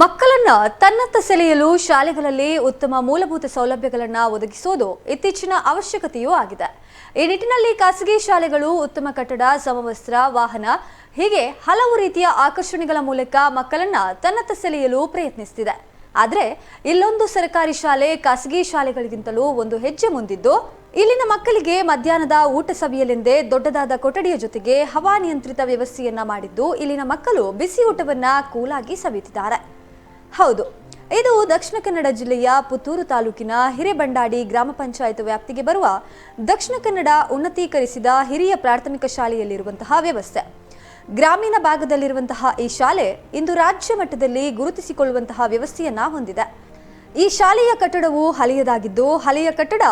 ಮಕ್ಕಳನ್ನ ತನ್ನತ್ತ ಸೆಳೆಯಲು ಶಾಲೆಗಳಲ್ಲಿ ಉತ್ತಮ ಮೂಲಭೂತ ಸೌಲಭ್ಯಗಳನ್ನು ಒದಗಿಸುವುದು ಇತ್ತೀಚಿನ ಅವಶ್ಯಕತೆಯೂ ಆಗಿದೆ. ಈ ನಿಟ್ಟಿನಲ್ಲಿ ಖಾಸಗಿ ಶಾಲೆಗಳು ಉತ್ತಮ ಕಟ್ಟಡ, ಸಮವಸ್ತ್ರ, ವಾಹನ ಹೀಗೆ ಹಲವು ರೀತಿಯ ಆಕರ್ಷಣೆಗಳ ಮೂಲಕ ಮಕ್ಕಳನ್ನ ತನ್ನತ್ತ ಸೆಳೆಯಲು ಪ್ರಯತ್ನಿಸುತ್ತಿದೆ ಆದರೆ ಇಲ್ಲೊಂದು ಸರ್ಕಾರಿ ಶಾಲೆ ಖಾಸಗಿ ಶಾಲೆಗಳಿಗಿಂತಲೂ ಒಂದು ಹೆಜ್ಜೆ ಮುಂದಿದ್ದು, ಇಲ್ಲಿನ ಮಕ್ಕಳಿಗೆ ಮಧ್ಯಾಹ್ನದ ಊಟ ಸವಿಯಲೆಂದೇ ದೊಡ್ಡದಾದ ಕೊಠಡಿಯ ಜೊತೆಗೆ ಹವಾನಿಯಂತ್ರಿತ ವ್ಯವಸ್ಥೆಯನ್ನ ಮಾಡಿದ್ದು ಇಲ್ಲಿನ ಮಕ್ಕಳು ಬಿಸಿ ಊಟವನ್ನ ಕೂಲಾಗಿ ಸವಿಯುತ್ತಿದ್ದಾರೆ ಹೌದು. ಇದು ದಕ್ಷಿಣ ಕನ್ನಡ ಜಿಲ್ಲೆಯ ಪುತ್ತೂರು ತಾಲೂಕಿನ ಹಿರೇಬಂಡಾಡಿ ಗ್ರಾಮ ಪಂಚಾಯತ್ ವ್ಯಾಪ್ತಿಗೆ ಬರುವ ದಕ್ಷಿಣ ಕನ್ನಡ ಉನ್ನತೀಕರಿಸಿದ ಹಿರಿಯ ಪ್ರಾಥಮಿಕ ಶಾಲೆಯಲ್ಲಿರುವಂತಹ ವ್ಯವಸ್ಥೆ. ಗ್ರಾಮೀಣ ಭಾಗದಲ್ಲಿರುವಂತಹ ಈ ಶಾಲೆ ಇಂದು ರಾಜ್ಯ ಮಟ್ಟದಲ್ಲಿ ಗುರುತಿಸಿಕೊಳ್ಳುವಂತಹ ವ್ಯವಸ್ಥೆಯನ್ನ ಹೊಂದಿದೆ. ಈ ಶಾಲೆಯ ಕಟ್ಟಡವು ಹಳೆಯದಾಗಿದ್ದು, ಹಳೆಯ ಕಟ್ಟಡ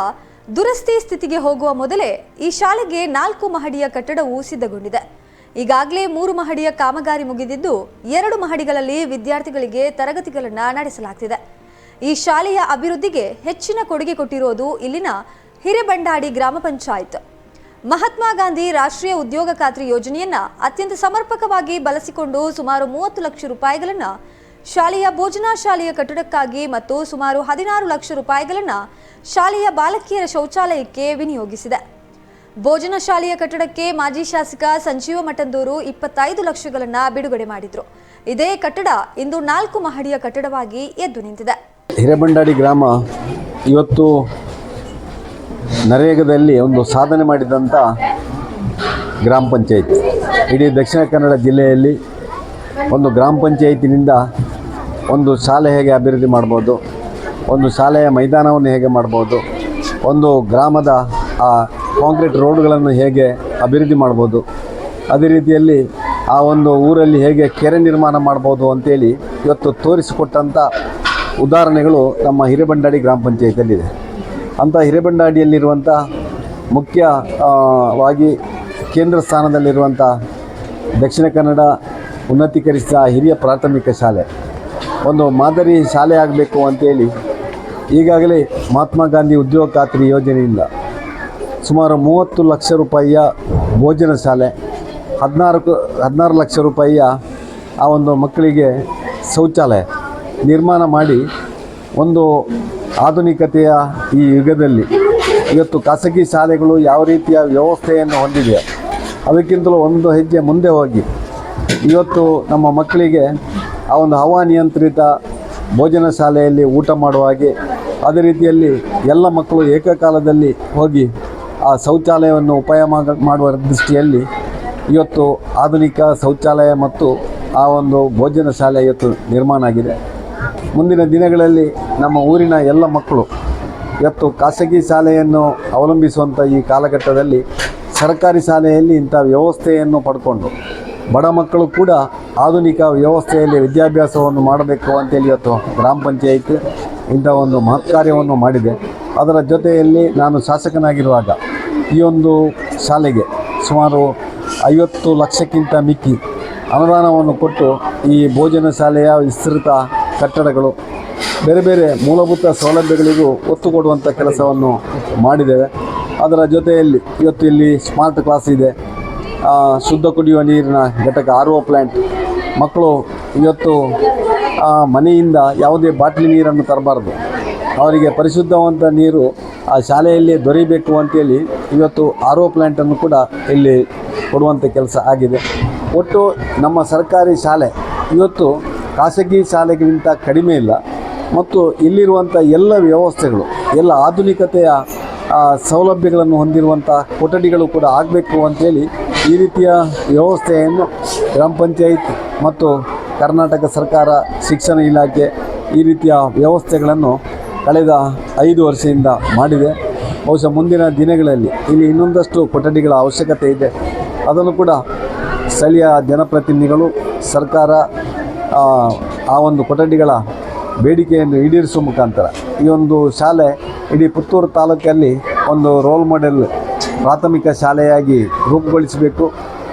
ದುರಸ್ತಿ ಸ್ಥಿತಿಗೆ ಹೋಗುವ ಮೊದಲೇ ಈ ಶಾಲೆಗೆ ನಾಲ್ಕು ಮಹಡಿಯ ಕಟ್ಟಡವು ಸಿದ್ಧಗೊಂಡಿದೆ. ಈಗಾಗಲೇ ಮೂರು ಮಹಡಿಯ ಕಾಮಗಾರಿ ಮುಗಿದಿದ್ದು ಎರಡು ಮಹಡಿಗಳಲ್ಲಿ ವಿದ್ಯಾರ್ಥಿಗಳಿಗೆ ತರಗತಿಗಳನ್ನು ನಡೆಸಲಾಗ್ತಿದೆ. ಈ ಶಾಲೆಯ ಅಭಿವೃದ್ಧಿಗೆ ಹೆಚ್ಚಿನ ಕೊಡುಗೆ ಕೊಟ್ಟಿರೋದು ಇಲ್ಲಿನ ಹಿರೇಬಂಡಾಡಿ ಗ್ರಾಮ ಪಂಚಾಯತ್. ಮಹಾತ್ಮ ಗಾಂಧಿ ರಾಷ್ಟ್ರೀಯ ಉದ್ಯೋಗ ಖಾತ್ರಿ ಯೋಜನೆಯನ್ನ ಅತ್ಯಂತ ಸಮರ್ಪಕವಾಗಿ ಬಳಸಿಕೊಂಡು ಸುಮಾರು ಮೂವತ್ತು ಲಕ್ಷ ರೂಪಾಯಿಗಳನ್ನ ಶಾಲೆಯ ಭೋಜನಾ ಶಾಲೆಯ ಕಟ್ಟಡಕ್ಕಾಗಿ ಮತ್ತು ಸುಮಾರು ಹದಿನಾರು ಲಕ್ಷ ರೂಪಾಯಿಗಳನ್ನ ಶಾಲೆಯ ಬಾಲಕಿಯರ ಶೌಚಾಲಯಕ್ಕೆ ವಿನಿಯೋಗಿಸಿದೆ. ಭೋಜನ ಶಾಲೆಯ ಕಟ್ಟಡಕ್ಕೆ ಮಾಜಿ ಶಾಸಕ ಸಂಜೀವ ಮಠಂದೂರು ಇಪ್ಪತ್ತೈದು ಲಕ್ಷಗಳನ್ನ ಬಿಡುಗಡೆ ಮಾಡಿದ್ರು. ಇದೇ ಕಟ್ಟಡ ಇಂದು ನಾಲ್ಕು ಮಹಡಿಯ ಕಟ್ಟಡವಾಗಿ ಎದ್ದು ನಿಂತಿದೆ. ಹಿರೇಬಂಡಾಡಿ ಗ್ರಾಮ ಇವತ್ತು ನರೇಗದಲ್ಲಿ ಒಂದು ಸಾಧನೆ ಮಾಡಿದಂಥ ಗ್ರಾಮ ಪಂಚಾಯಿತಿ. ಇಡೀ ದಕ್ಷಿಣ ಕನ್ನಡ ಜಿಲ್ಲೆಯಲ್ಲಿ ಒಂದು ಗ್ರಾಮ ಪಂಚಾಯತಿನಿಂದ ಒಂದು ಶಾಲೆ ಹೇಗೆ ಅಭಿವೃದ್ಧಿ ಮಾಡ್ಬೋದು, ಒಂದು ಶಾಲೆಯ ಮೈದಾನವನ್ನು ಹೇಗೆ ಮಾಡ್ಬೋದು, ಒಂದು ಗ್ರಾಮದ ಆ ಕಾಂಕ್ರೀಟ್ ರೋಡ್ಗಳನ್ನು ಹೇಗೆ ಅಭಿವೃದ್ಧಿ ಮಾಡ್ಬೋದು, ಅದೇ ರೀತಿಯಲ್ಲಿ ಆ ಒಂದು ಊರಲ್ಲಿ ಹೇಗೆ ಕೆರೆ ನಿರ್ಮಾಣ ಮಾಡ್ಬೋದು ಅಂತೇಳಿ ಇವತ್ತು ತೋರಿಸಿಕೊಟ್ಟಂಥ ಉದಾಹರಣೆಗಳು ನಮ್ಮ ಹಿರೇಬಂಡಾಡಿ ಗ್ರಾಮ ಪಂಚಾಯತಿಯಲ್ಲಿದೆ. ಅಂಥ ಹಿರೇಬಂಡಾಡಿಯಲ್ಲಿರುವಂಥ ಮುಖ್ಯವಾಗಿ ಕೇಂದ್ರ ಸ್ಥಾನದಲ್ಲಿರುವಂಥ ದಕ್ಷಿಣ ಕನ್ನಡ ಉನ್ನತೀಕರಿಸಿದ ಹಿರಿಯ ಪ್ರಾಥಮಿಕ ಶಾಲೆ. ಒಂದು ಮಾದರಿ ಶಾಲೆ ಆಗಬೇಕು ಅಂತೇಳಿ ಈಗಾಗಲೇ ಮಹಾತ್ಮ ಗಾಂಧಿ ಉದ್ಯೋಗ ಖಾತ್ರಿ ಯೋಜನೆಯಿಂದ ಸುಮಾರು ಮೂವತ್ತು ಲಕ್ಷ ರೂಪಾಯಿಯ ಭೋಜನ ಶಾಲೆ ಹದಿನಾರು ಹದಿನಾರು ಲಕ್ಷ ರೂಪಾಯಿಯ ಆ ಒಂದು ಮಕ್ಕಳಿಗೆ ಶೌಚಾಲಯ ನಿರ್ಮಾಣ ಮಾಡಿ ಒಂದು ಆಧುನಿಕತೆಯ ಈ ಯುಗದಲ್ಲಿ. ಇವತ್ತು ಖಾಸಗಿ ಶಾಲೆಗಳು ಯಾವ ರೀತಿಯ ವ್ಯವಸ್ಥೆಯನ್ನು ಹೊಂದಿದೆ ಅದಕ್ಕಿಂತಲೂ ಒಂದು ಹೆಜ್ಜೆ ಮುಂದೆ ಹೋಗಿ ಇವತ್ತು ನಮ್ಮ ಮಕ್ಕಳಿಗೆ ಆ ಒಂದು ಹವಾನಿಯಂತ್ರಿತ ಭೋಜನ ಶಾಲೆಯಲ್ಲಿ ಊಟ ಮಾಡುವ ಹಾಗೆ ಅದೇ ರೀತಿಯಲ್ಲಿ ಎಲ್ಲ ಮಕ್ಕಳು ಏಕಕಾಲದಲ್ಲಿ ಹೋಗಿ ಆ ಶೌಚಾಲಯವನ್ನು ಉಪಾಯ ಮಾಡ- ಮಾಡುವ ದೃಷ್ಟಿಯಲ್ಲಿ ಇವತ್ತು ಆಧುನಿಕ ಶೌಚಾಲಯ ಮತ್ತು ಆ ಒಂದು ಭೋಜನ ಶಾಲೆ ಇವತ್ತು ನಿರ್ಮಾಣ ಆಗಿದೆ. ಮುಂದಿನ ದಿನಗಳಲ್ಲಿ ನಮ್ಮ ಊರಿನ ಎಲ್ಲ ಮಕ್ಕಳು ಇವತ್ತು ಖಾಸಗಿ ಶಾಲೆಯನ್ನು ಅವಲಂಬಿಸುವಂಥ ಈ ಕಾಲಘಟ್ಟದಲ್ಲಿ ಸರ್ಕಾರಿ ಶಾಲೆಯಲ್ಲಿ ಇಂಥ ವ್ಯವಸ್ಥೆಯನ್ನು ಪಡ್ಕೊಂಡು ಬಡ ಮಕ್ಕಳು ಕೂಡ ಆಧುನಿಕ ವ್ಯವಸ್ಥೆಯಲ್ಲಿ ವಿದ್ಯಾಭ್ಯಾಸವನ್ನು ಮಾಡಬೇಕು ಅಂತೇಳಿ ಇವತ್ತು ಗ್ರಾಮ ಪಂಚಾಯತ್ ಇಂಥ ಒಂದು ಮಹತ್ಕಾರ್ಯವನ್ನು ಮಾಡಿದೆ. ಅದರ ಜೊತೆಯಲ್ಲಿ ನಾನು ಶಾಸಕನಾಗಿರುವಾಗ ಈ ಒಂದು ಶಾಲೆಗೆ ಸುಮಾರು ಐವತ್ತು ಲಕ್ಷಕ್ಕಿಂತ ಮಿಕ್ಕಿ ಅನುದಾನವನ್ನು ಕೊಟ್ಟು ಈ ಭೋಜನ ಶಾಲೆಯ ವಿಸ್ತೃತ ಕಟ್ಟಡಗಳು ಬೇರೆ ಬೇರೆ ಮೂಲಭೂತ ಸೌಲಭ್ಯಗಳಿಗೂ ಒತ್ತು ಕೊಡುವಂಥ ಕೆಲಸವನ್ನು ಮಾಡಿದ್ದೇವೆ. ಅದರ ಜೊತೆಯಲ್ಲಿ ಇವತ್ತು ಇಲ್ಲಿ ಸ್ಮಾರ್ಟ್ ಕ್ಲಾಸ್ ಇದೆ. ಶುದ್ಧ ಕುಡಿಯುವ ನೀರಿನ ಘಟಕ ಆರ್ ಒ ಪ್ಲ್ಯಾಂಟ್ ಮಕ್ಕಳು ಇವತ್ತು ಮನೆಯಿಂದ ಯಾವುದೇ ಬಾಟ್ಲಿ ನೀರನ್ನು ತರಬಾರ್ದು. ಅವರಿಗೆ ಪರಿಶುದ್ಧವಂತ ನೀರು ಆ ಶಾಲೆಯಲ್ಲಿ ದೊರೆಯಬೇಕು ಅಂತೇಳಿ ಇವತ್ತು ಆರ್ ಪ್ಲ್ಯಾಂಟನ್ನು ಕೂಡ ಇಲ್ಲಿ ಕೊಡುವಂಥ ಕೆಲಸ ಆಗಿದೆ. ಒಟ್ಟು ನಮ್ಮ ಸರ್ಕಾರಿ ಶಾಲೆ ಇವತ್ತು ಖಾಸಗಿ ಶಾಲೆಗಿಂತ ಕಡಿಮೆ ಇಲ್ಲ. ಮತ್ತು ಇಲ್ಲಿರುವಂಥ ಎಲ್ಲ ವ್ಯವಸ್ಥೆಗಳು, ಎಲ್ಲ ಆಧುನಿಕತೆಯ ಸೌಲಭ್ಯಗಳನ್ನು ಹೊಂದಿರುವಂಥ ಕೊಠಡಿಗಳು ಕೂಡ ಆಗಬೇಕು ಅಂತೇಳಿ ಈ ರೀತಿಯ ವ್ಯವಸ್ಥೆಯನ್ನು ಗ್ರಾಮ ಪಂಚಾಯತ್ ಮತ್ತು ಕರ್ನಾಟಕ ಸರ್ಕಾರ ಶಿಕ್ಷಣ ಇಲಾಖೆ ಈ ರೀತಿಯ ವ್ಯವಸ್ಥೆಗಳನ್ನು ಕಳೆದ ಐದು ವರ್ಷದಿಂದ ಮಾಡಿದೆ. ಬಹುಶಃ ಮುಂದಿನ ದಿನಗಳಲ್ಲಿ ಇಲ್ಲಿ ಇನ್ನೊಂದಷ್ಟು ಕೊಠಡಿಗಳ ಅವಶ್ಯಕತೆ ಇದೆ. ಅದನ್ನು ಕೂಡ ಸ್ಥಳೀಯ ಜನಪ್ರತಿನಿಧಿಗಳು ಸರ್ಕಾರ ಆ, ಒಂದು ಕೊಠಡಿಗಳ ಬೇಡಿಕೆಯನ್ನು ಈಡೇರಿಸುವ ಮುಖಾಂತರ ಈ ಒಂದು ಶಾಲೆ ಇಡೀ ಪುತ್ತೂರು ತಾಲೂಕಲ್ಲಿ ಒಂದು ರೋಲ್ ಮಾಡೆಲ್ ಪ್ರಾಥಮಿಕ ಶಾಲೆಯಾಗಿ ರೂಪುಗೊಳಿಸಬೇಕು.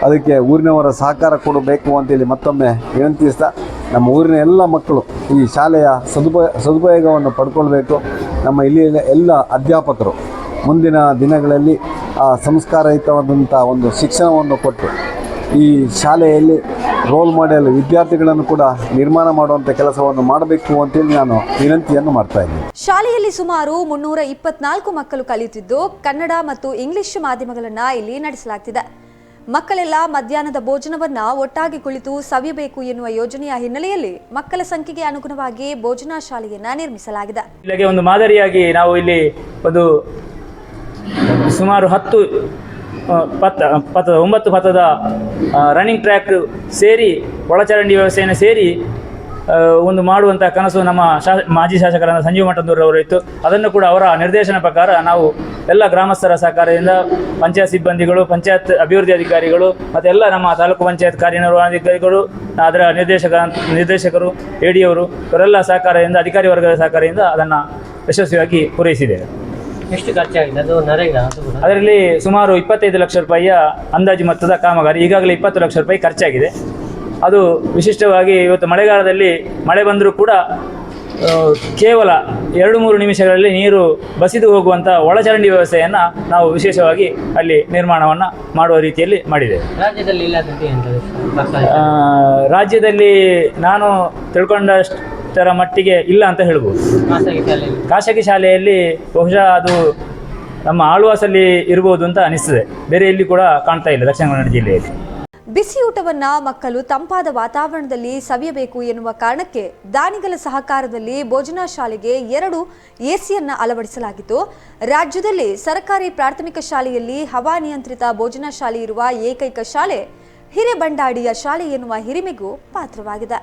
ಅದಕ್ಕೆ ಊರಿನವರ ಸಹಕಾರ ಕೊಡಬೇಕು ಅಂತೇಳಿ ಮತ್ತೊಮ್ಮೆ ವಿನಂತಿಸ್ತಾ ನಮ್ಮ ಊರಿನ ಎಲ್ಲ ಮಕ್ಕಳು ಈ ಶಾಲೆಯ ಸದುಪಯ ಸದುಪಯೋಗವನ್ನು ಪಡ್ಕೊಳ್ಬೇಕು. ನಮ್ಮ ಇಲ್ಲಿಯ ಎಲ್ಲ ಅಧ್ಯಾಪಕರು ಮುಂದಿನ ದಿನಗಳಲ್ಲಿ ಆ ಸಂಸ್ಕಾರಯುತವಾದಂಥ ಒಂದು ಶಿಕ್ಷಣವನ್ನು ಕೊಟ್ಟು ಈ ಶಾಲೆಯಲ್ಲಿ ರೋಲ್ ಮಾಡೆಲ್ ವಿದ್ಯಾರ್ಥಿಗಳನ್ನು ಕೂಡ ನಿರ್ಮಾಣ ಮಾಡುವಂಥ ಕೆಲಸವನ್ನು ಮಾಡಬೇಕು ಅಂತೇಳಿ ನಾನು ವಿನಂತಿಯನ್ನು ಮಾಡ್ತಾ ಇದ್ದೀನಿ. ಶಾಲೆಯಲ್ಲಿ ಸುಮಾರು ಮುನ್ನೂರ ಇಪ್ಪತ್ನಾಲ್ಕು ಮಕ್ಕಳು ಕಲಿಯುತ್ತಿದ್ದು ಕನ್ನಡ ಮತ್ತು ಇಂಗ್ಲಿಷ್ ಮಾಧ್ಯಮಗಳನ್ನ ಇಲ್ಲಿ ನಡೆಸಲಾಗ್ತಿದೆ. ಮಕ್ಕಳೆಲ್ಲ ಮಧ್ಯಾಹ್ನದ ಭೋಜನವನ್ನ ಒಟ್ಟಾಗಿ ಕುಳಿತು ಸವಿಯಬೇಕು ಎನ್ನುವ ಯೋಜನೆಯ ಹಿನ್ನೆಲೆಯಲ್ಲಿ ಮಕ್ಕಳ ಸಂಖ್ಯೆಗೆ ಅನುಗುಣವಾಗಿ ಭೋಜನಾ ಶಾಲೆಯನ್ನ ನಿರ್ಮಿಸಲಾಗಿದೆ. ಇಲ್ಲಿಗೆ ಒಂದು ಮಾದರಿಯಾಗಿ ನಾವು ಇಲ್ಲಿ ಒಂದು ಸುಮಾರು ಹತ್ತು ಪಥ ಪಥದ ಒಂಬತ್ತು ಪಥದ ರನ್ನಿಂಗ್ ಟ್ರ್ಯಾಕ್ ಸೇರಿ ಒಳಚರಂಡಿ ವ್ಯವಸ್ಥೆಯನ್ನು ಸೇರಿ ಒಂದು ಮಾಡುವಂಥ ಕನಸು ನಮ್ಮ ಶಾ ಮಾಜಿ ಶಾಸಕರಾದ ಸಂಜೀವ್ ಮಠನೂರವರಿತ್ತು ಇತ್ತು ಅದನ್ನು ಕೂಡ ಅವರ ನಿರ್ದೇಶನ ಪ್ರಕಾರ ನಾವು ಎಲ್ಲ ಗ್ರಾಮಸ್ಥರ ಸಹಕಾರದಿಂದ ಪಂಚಾಯತ್ ಸಿಬ್ಬಂದಿಗಳು ಪಂಚಾಯತ್ ಅಭಿವೃದ್ಧಿ ಅಧಿಕಾರಿಗಳು ಮತ್ತು ಎಲ್ಲ ನಮ್ಮ ತಾಲೂಕು ಪಂಚಾಯತ್ ಕಾರ್ಯನಿರ್ವಹಣಾಧಿಕಾರಿಗಳು ಅದರ ನಿರ್ದೇಶಕ ನಿರ್ದೇಶಕರು ಎ ಡಿ ಅವರು ಇವರೆಲ್ಲ ಸಹಕಾರದಿಂದ ಅಧಿಕಾರಿ ವರ್ಗದ ಸಹಕಾರದಿಂದ ಅದನ್ನು ಯಶಸ್ವಿಯಾಗಿ ಪೂರೈಸಿದೆ ಎಷ್ಟು ಖರ್ಚಾಗಿದೆ? ಅದು ನರೇಗಾ ಅದರಲ್ಲಿ ಸುಮಾರು ಇಪ್ಪತ್ತೈದು ಲಕ್ಷ ರೂಪಾಯಿಯ ಅಂದಾಜು ಮೊತ್ತದ ಕಾಮಗಾರಿ ಈಗಾಗಲೇ ಇಪ್ಪತ್ತು ಲಕ್ಷ ರೂಪಾಯಿ ಖರ್ಚಾಗಿದೆ. ಅದು ವಿಶಿಷ್ಟವಾಗಿ ಇವತ್ತು ಮಳೆಗಾಲದಲ್ಲಿ ಮಳೆ ಬಂದರೂ ಕೂಡ ಕೇವಲ ಎರಡು ಮೂರು ನಿಮಿಷಗಳಲ್ಲಿ ನೀರು ಬಸಿದು ಹೋಗುವಂಥ ಒಳಚರಂಡಿ ವ್ಯವಸ್ಥೆಯನ್ನು ನಾವು ವಿಶೇಷವಾಗಿ ಅಲ್ಲಿ ನಿರ್ಮಾಣವನ್ನು ಮಾಡುವ ರೀತಿಯಲ್ಲಿ ಮಾಡಿದೆ. ರಾಜ್ಯದಲ್ಲಿ ರಾಜ್ಯದಲ್ಲಿ ನಾನು ತಿಳ್ಕೊಂಡಷ್ಟರ ಮಟ್ಟಿಗೆ ಇಲ್ಲ ಅಂತ ಹೇಳ್ಬೋದು. ಖಾಸಗಿ ಶಾಲೆಯಲ್ಲಿ? ಖಾಸಗಿ ಶಾಲೆಯಲ್ಲಿ ಬಹುಶಃ ಅದು ನಮ್ಮ ಆಳ್ವಾಸಲ್ಲಿ ಇರ್ಬೋದು ಅಂತ ಅನಿಸ್ತದೆ. ಬೇರೆ ಎಲ್ಲಿ ಕೂಡ ಕಾಣ್ತಾ ಇಲ್ಲ ದಕ್ಷಿಣ ಕನ್ನಡ ಜಿಲ್ಲೆಯಲ್ಲಿ. ಬಿಸಿಯೂಟವನ್ನ ಮಕ್ಕಳು ತಂಪಾದ ವಾತಾವರಣದಲ್ಲಿ ಸವಿಯಬೇಕು ಎನ್ನುವ ಕಾರಣಕ್ಕೆ ದಾನಿಗಳ ಸಹಕಾರದಲ್ಲಿ ಭೋಜನಾ ಶಾಲೆಗೆ ಎರಡು ಎಸಿಯನ್ನ ಅಳವಡಿಸಲಾಗಿತ್ತು. ರಾಜ್ಯದಲ್ಲಿ ಸರ್ಕಾರಿ ಪ್ರಾಥಮಿಕ ಶಾಲೆಯಲ್ಲಿ ಹವಾನಿಯಂತ್ರಿತ ಭೋಜನಾ ಶಾಲೆ ಇರುವ ಏಕೈಕ ಶಾಲೆ ಹಿರೇಬಂಡಾಡಿಯ ಶಾಲೆ ಎನ್ನುವ ಹಿರಿಮೆಗೂ ಪಾತ್ರವಾಗಿದೆ.